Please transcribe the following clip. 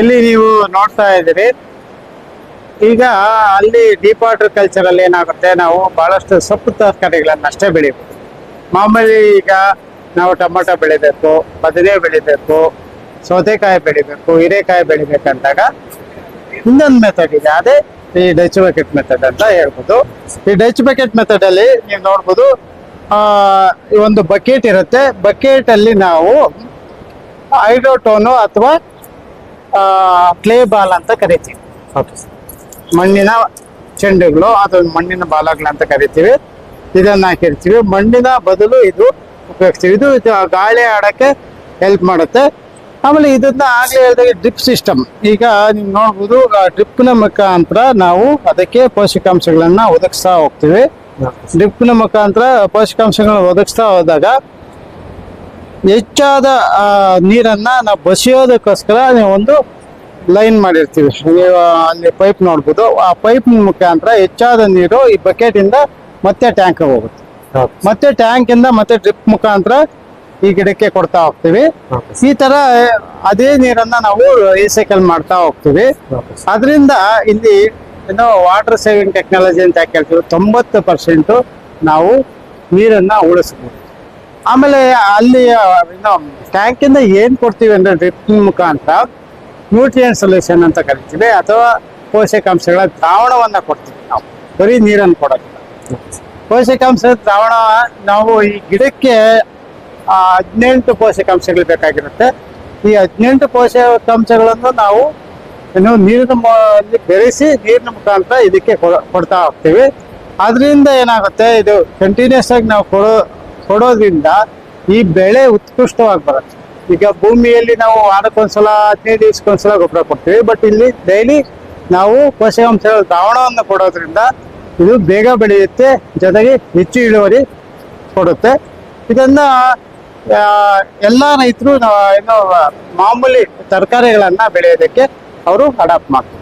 ಇಲ್ಲಿ ನೀವು ನೋಡ್ತಾ ಇದ್ದೀರಿ. ಈಗ ಅಲ್ಲಿ ಡೀಪ್ ವಾಟರ್ ಕಲ್ಚರ್ ಅಲ್ಲಿ ಏನಾಗುತ್ತೆ, ನಾವು ಬಹಳಷ್ಟು ಸೊಪ್ಪು ತರಕಾರಿಗಳನ್ನ ಅಷ್ಟೇ ಬೆಳಿಬೇಕು ಮಾಮೂಲಿ ಈಗ ನಾವು ಟೊಮೊಟೊ ಬೆಳಿಬೇಕು, ಬದನೆ ಬೆಳಿಬೇಕು, ಸೌತೆಕಾಯಿ ಬೆಳಿಬೇಕು, ಹೀರೆಕಾಯಿ ಬೆಳಿಬೇಕಂದಾಗ ಇನ್ನೊಂದು ಮೆಥಡ್ ಇದೆ, ಅದೇ ಈ ಡಚ್ ಬಕೆಟ್ ಮೆಥಡ್ ಅಂತ ಹೇಳ್ಬೋದು. ಈ ಡಚ್ ಬಕೆಟ್ ಮೆಥಡ್ ಅಲ್ಲಿ ನೀವು ನೋಡ್ಬೋದು ಒಂದು ಬಕೆಟ್ ಇರುತ್ತೆ. ಬಕೆಟ್ ಅಲ್ಲಿ ನಾವು ಹೈಡ್ರೋಟೋನು ಅಥವಾ ಕ್ಲೇ ಬಾಲ್ ಅಂತ ಕರಿತೀವಿ. ಮಣ್ಣಿನ ಚೆಂಡುಗಳು ಅಥವಾ ಮಣ್ಣಿನ ಬಾಲಗಳು ಅಂತ ಕರಿತೀವಿ. ಇದನ್ನ ಹಾಕಿರ್ತೀವಿ. ಮಣ್ಣಿನ ಬದಲು ಇದು ಉಪಯೋಗಿಸ್ತೀವಿ. ಇದು ಇದು ಗಾಳಿ ಆಡಕ್ಕೆ ಹೆಲ್ಪ್ ಮಾಡುತ್ತೆ. ಆಮೇಲೆ ಇದನ್ನ ಆಗ್ಲೇ ಹೇಳಿದಾಗ ಡ್ರಿಪ್ ಸಿಸ್ಟಮ್ ಈಗ ನೀವು ನೋಡ್ಬೋದು ಡ್ರಿಪ್ನ ಮುಖಾಂತರ ನಾವು ಅದಕ್ಕೆ ಪೋಷಕಾಂಶಗಳನ್ನ ಒದಗಿಸ್ತಾ ಹೋಗ್ತೀವಿ. ಡ್ರಿಪ್ನ ಮುಖಾಂತರ ಪೋಷಕಾಂಶಗಳನ್ನ ಒದಗಿಸ್ತಾ ಹೋದಾಗ ಹೆಚ್ಚಾದ ಆ, ನೀರನ್ನ ನಾವು ಬಸಿಯೋದಕ್ಕೋಸ್ಕರ ನೀವು ಒಂದು ಲೈನ್ ಮಾಡಿರ್ತೀವಿ. ನೀವು ಅಲ್ಲಿ ಪೈಪ್ ನೋಡ್ಬೋದು. ಆ ಪೈಪ್ ಮುಖಾಂತರ ಹೆಚ್ಚಾದ ನೀರು ಈ ಬಕೆಟ್ ಇಂದ ಮತ್ತೆ ಟ್ಯಾಂಕ್ ಹೋಗುತ್ತೆ. ಮತ್ತೆ ಟ್ಯಾಂಕ್ ಇಂದ ಮತ್ತೆ ಡ್ರಿಪ್ ಮುಖಾಂತರ ಈ ಗಿಡಕ್ಕೆ ಕೊಡ್ತಾ ಹೋಗ್ತೀವಿ. ಈ ತರ ಅದೇ ನೀರನ್ನ ನಾವು ರೀಸೈಕಲ್ ಮಾಡ್ತಾ ಹೋಗ್ತೀವಿ. ಅದರಿಂದ ಇಲ್ಲಿ ಏನು ವಾಟರ್ ಸೇವಿಂಗ್ ಟೆಕ್ನಾಲಜಿ ಅಂತ ಹೇಳ್ತೀವಿ ತೊಂಬತ್ತು ಪರ್ಸೆಂಟ್ ನಾವು ನೀರನ್ನ ಉಳಿಸ್ಬೋದು. ಆಮೇಲೆ ಅಲ್ಲಿ ಟ್ಯಾಂಕ್ ಟ್ಯಾಂಕಿಂದ ಏನು ಕೊಡ್ತೀವಿ ಅಂದ್ರೆ ಡ್ರಿಪ್ ಮುಖಾಂತರ ನ್ಯೂಟ್ರಿಯನ್ ಸೊಲ್ಯೂಷನ್ ಅಂತ ಕರಿತೀವಿ, ಅಥವಾ ಪೋಷಕಾಂಶಗಳ ದ್ರಾವಣವನ್ನ ಕೊಡ್ತೀವಿ ನಾವು. ಬರೀ ನೀರನ್ನು ಕೊಡೋದಿಲ್ಲ. ಪೋಷಕಾಂಶ ದ್ರಾವಣ, ನಾವು ಈ ಗಿಡಕ್ಕೆ ಹದಿನೆಂಟು ಪೋಷಕಾಂಶಗಳು ಬೇಕಾಗಿರುತ್ತೆ. ಈ ಹದಿನೆಂಟು ಪೋಷಕಾಂಶಗಳನ್ನು ನಾವು ಏನು ನೀರಿನ ಬೆರೆಸಿ ನೀರಿನ ಮುಖಾಂತರ ಇದಕ್ಕೆ ಕೊಡ- ಕೊಡ್ತಾ ಹೋಗ್ತೀವಿ. ಅದರಿಂದ ಏನಾಗುತ್ತೆ, ಇದು ಕಂಟಿನ್ಯೂಸ್ ಆಗಿ ನಾವು ಕೊಡೋ ಕೊಡೋದ್ರಿಂದ ಈ ಬೆಳೆ ಉತ್ಕೃಷ್ಟವಾಗಿ ಬರುತ್ತೆ. ಈಗ ಭೂಮಿಯಲ್ಲಿ ನಾವು ವಾರಕ್ಕೊಂದ್ಸಲ, ಹದಿನೈದು ದಿವಸಕ್ಕೊಂದ್ಸಲ ಗೊಬ್ಬರ ಕೊಡ್ತೀವಿ. ಬಟ್ ಇಲ್ಲಿ ಡೈಲಿ ನಾವು ಪೋಷಕಾಂಶಗಳ ದ್ರಾವಣವನ್ನು ಕೊಡೋದ್ರಿಂದ ಇದು ಬೇಗ ಬೆಳೆಯುತ್ತೆ, ಜೊತೆಗೆ ಹೆಚ್ಚು ಇಳುವರಿ ಕೊಡುತ್ತೆ. ಇದನ್ನ ಎಲ್ಲ ರೈತರು ಏನು, ಮಾಮೂಲಿ ತರಕಾರಿಗಳನ್ನ ಬೆಳೆಯೋದಕ್ಕೆ ಅವರು ಅಡಾಪ್ಟ್ ಮಾಡ್ತಾರೆ.